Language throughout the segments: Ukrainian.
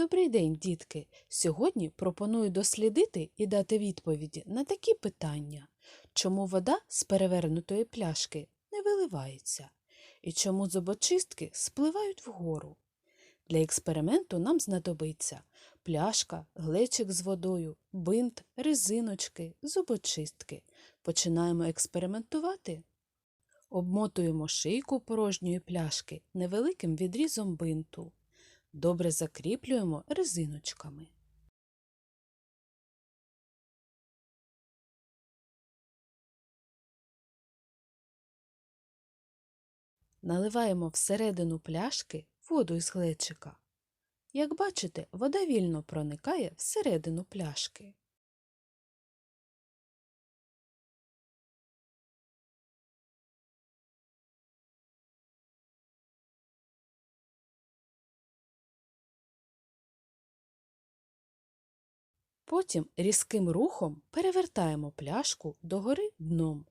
Добрий день, дітки! Сьогодні пропоную дослідити і дати відповіді на такі питання. Чому вода з перевернутої пляшки не виливається? І чому зубочистки спливають вгору? Для експерименту нам знадобиться пляшка, глечик з водою, бинт, резиночки, зубочистки. Починаємо експериментувати. Обмотуємо шийку порожньої пляшки невеликим відрізом бинту. Добре закріплюємо резиночками. Наливаємо всередину пляшки воду із глечика. Як бачите, вода вільно проникає всередину пляшки. Потім різким рухом перевертаємо пляшку догори дном.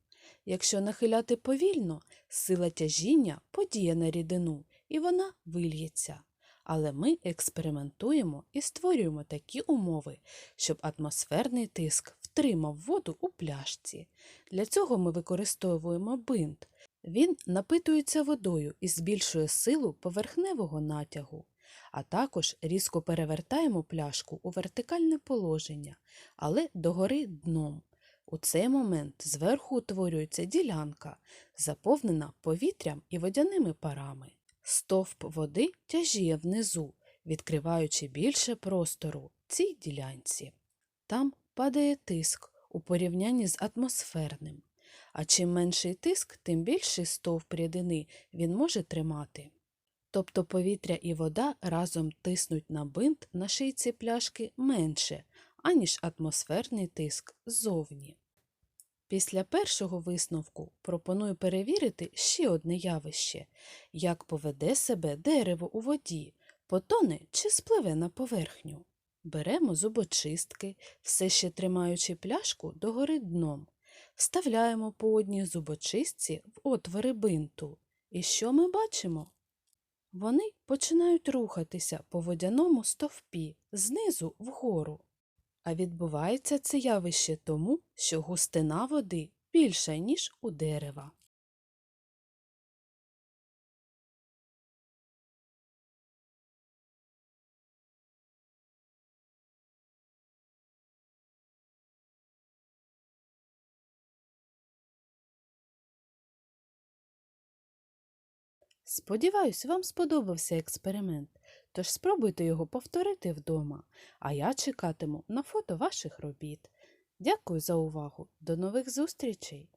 Якщо нахиляти повільно, сила тяжіння подіє на рідину і вона вильється. Але ми експериментуємо і створюємо такі умови, щоб атмосферний тиск втримав воду у пляшці. Для цього ми використовуємо бинт. Він напитується водою і збільшує силу поверхневого натягу а також різко перевертаємо пляшку у вертикальне положення, але догори дном. У цей момент зверху утворюється ділянка, заповнена повітрям і водяними парами. Стовп води тяжіє внизу, відкриваючи більше простору цій ділянці. Там падає тиск у порівнянні з атмосферним. А чим менший тиск, тим більший стовп рідини він може тримати. Тобто повітря і вода разом тиснуть на бинт на шийці пляшки менше, аніж атмосферний тиск ззовні. Після першого висновку пропоную перевірити ще одне явище, як поведе себе дерево у воді, потоне чи спливе на поверхню. Беремо зубочистки, все ще тримаючи пляшку догори дном, вставляємо по одній зубочистці в отвори бинту. І що ми бачимо? Вони починають рухатися по водяному стовпі знизу вгору. А відбувається це явище тому, що густина води більша, ніж у дерева. Сподіваюсь, вам сподобався експеримент, тож спробуйте його повторити вдома, а я чекатиму на фото ваших робіт. Дякую за увагу. До нових зустрічей!